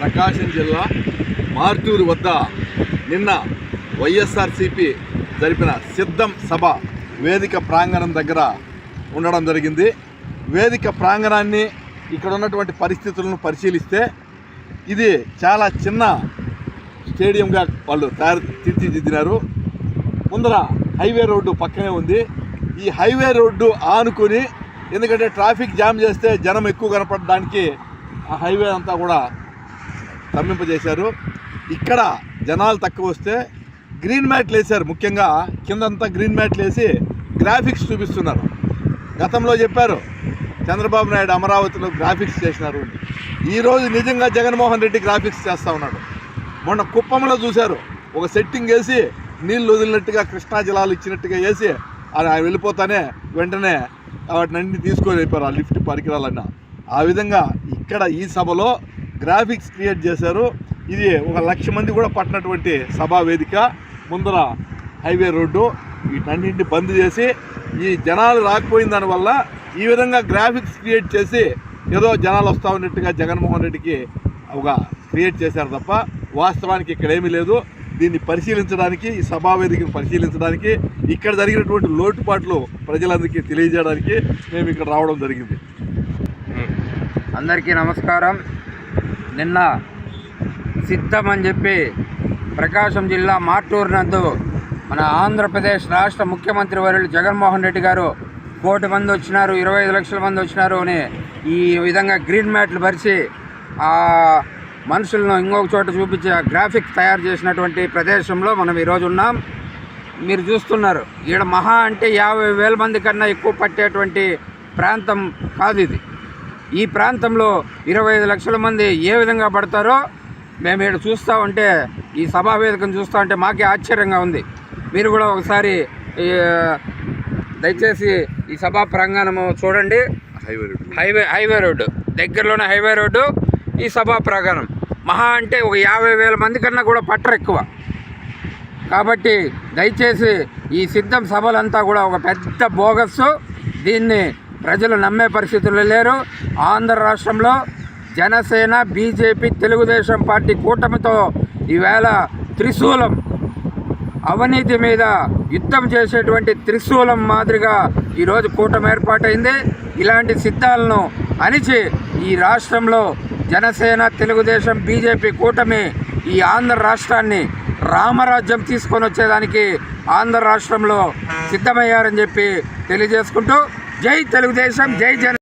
ప్రకాశం జిల్లా మార్టూరు వద్ద నిన్న వైఎస్ఆర్సిపి జరిపిన సిద్ధం సభ వేదిక ప్రాంగణం దగ్గర ఉండడం జరిగింది. వేదిక ప్రాంగణాన్ని ఇక్కడ ఉన్నటువంటి పరిస్థితులను పరిశీలిస్తే ఇది చాలా చిన్న స్టేడియంగా వాళ్ళు తయారు తీర్చిదిద్దినారు. ముందర హైవే రోడ్డు పక్కనే ఉంది. ఈ హైవే రోడ్డు ఆనుకొని ఎందుకంటే ట్రాఫిక్ జామ్ చేస్తే జనం ఎక్కువ కనపడడానికి ఆ హైవే అంతా కూడా స్తంభింపజేశారు. ఇక్కడ జనాలు తక్కువ వస్తే గ్రీన్ మ్యాట్లు వేశారు ముఖ్యంగా. కిందంతా గ్రీన్ మ్యాట్లు వేసి గ్రాఫిక్స్ చూపిస్తున్నారు. గతంలో చెప్పారు చంద్రబాబు నాయుడు అమరావతిలో గ్రాఫిక్స్ చేసినారు ఈరోజు నిజంగా జగన్మోహన్ రెడ్డి గ్రాఫిక్స్ చేస్తూ ఉన్నాడు. మొన్న కుప్పంలో చూశారు ఒక సెట్టింగ్ వేసి నీళ్ళు వదిలినట్టుగా కృష్ణా జలాలు ఇచ్చినట్టుగా వేసి అది ఆయన వెళ్ళిపోతానే వెంటనే వాటిని అన్ని తీసుకొని వెళ్ళిపోయారు ఆ లిఫ్ట్ పరికరాలన్నా. ఆ విధంగా ఇక్కడ ఈ సభలో గ్రాఫిక్స్ క్రియేట్ చేశారు. ఇది ఒక లక్ష మంది కూడా పట్టినటువంటి సభా వేదిక ముందర హైవే రోడ్డు. వీటన్నింటిని బంద్ చేసి ఈ జనాలు రాకపోయిన దానివల్ల ఈ విధంగా గ్రాఫిక్స్ క్రియేట్ చేసి ఏదో జనాలు వస్తూ ఉన్నట్టుగా జగన్మోహన్ రెడ్డికి ఒక క్రియేట్ చేశారు తప్ప వాస్తవానికి ఇక్కడ ఏమీ లేదు. దీన్ని పరిశీలించడానికి ఈ సభా వేదికను పరిశీలించడానికి ఇక్కడ జరిగినటువంటి లోటుపాట్లు ప్రజలందరికీ తెలియజేయడానికి మేము ఇక్కడ రావడం జరిగింది. అందరికీ నమస్కారం. నిన్న సిద్ధం అని చెప్పి ప్రకాశం జిల్లా మార్టూరు నందు మన ఆంధ్రప్రదేశ్ రాష్ట్ర ముఖ్యమంత్రి వర్యులు జగన్మోహన్ రెడ్డి గారు కోటి మంది వచ్చినారు ఇరవై ఐదు లక్షల మంది వచ్చినారు అని ఈ విధంగా గ్రీన్ మ్యాట్లు పరిచి ఆ మనుషులను ఇంకొక చోట చూపించే గ్రాఫిక్ తయారు చేసినటువంటి ప్రదేశంలో మనం ఈరోజు ఉన్నాం. మీరు చూస్తున్నారు ఈడ మహా అంటే యాభై వేల మంది కన్నా ఎక్కువ పట్టేటువంటి ప్రాంతం కాదు ఇది. ఈ ప్రాంతంలో ఇరవై ఐదు లక్షల మంది ఏ విధంగా పడతారో మేము ఇక్కడ చూస్తూ ఉంటే ఈ సభా వేదికను చూస్తూ ఉంటే మాకే ఆశ్చర్యంగా ఉంది. మీరు కూడా ఒకసారి దయచేసి ఈ సభా ప్రాంగణము చూడండి. Highway highway highway road. దగ్గరలోనే హైవే రోడ్డు ఈ సభా ప్రాంగణం. మహా అంటే ఒక యాభై వేల మంది కన్నా కూడా పట్టరు ఎక్కువ. కాబట్టి దయచేసి ఈ సిద్ధం సభలంతా కూడా ఒక పెద్ద బోగస్సు. దీన్ని ప్రజలు నమ్మే పరిస్థితుల్లో లేరు. ఆంధ్ర రాష్ట్రంలో జనసేన బీజేపీ తెలుగుదేశం పార్టీ కూటమితో ఈవేళ త్రిశూలం అవినీతి మీద యుద్ధం చేసేటువంటి త్రిశూలం మాదిరిగా ఈరోజు కూటమి ఏర్పాటైంది. ఇలాంటి సిద్ధాలను అణిచి ఈ రాష్ట్రంలో జనసేన తెలుగుదేశం బీజేపీ కూటమి ఈ ఆంధ్ర రాష్ట్రాన్ని రామరాజ్యం తీసుకొని వచ్చేదానికి ఆంధ్ర రాష్ట్రంలో సిద్ధమయ్యారని చెప్పి తెలియజేసుకుంటూ జై తెలుగుదేశం జై జన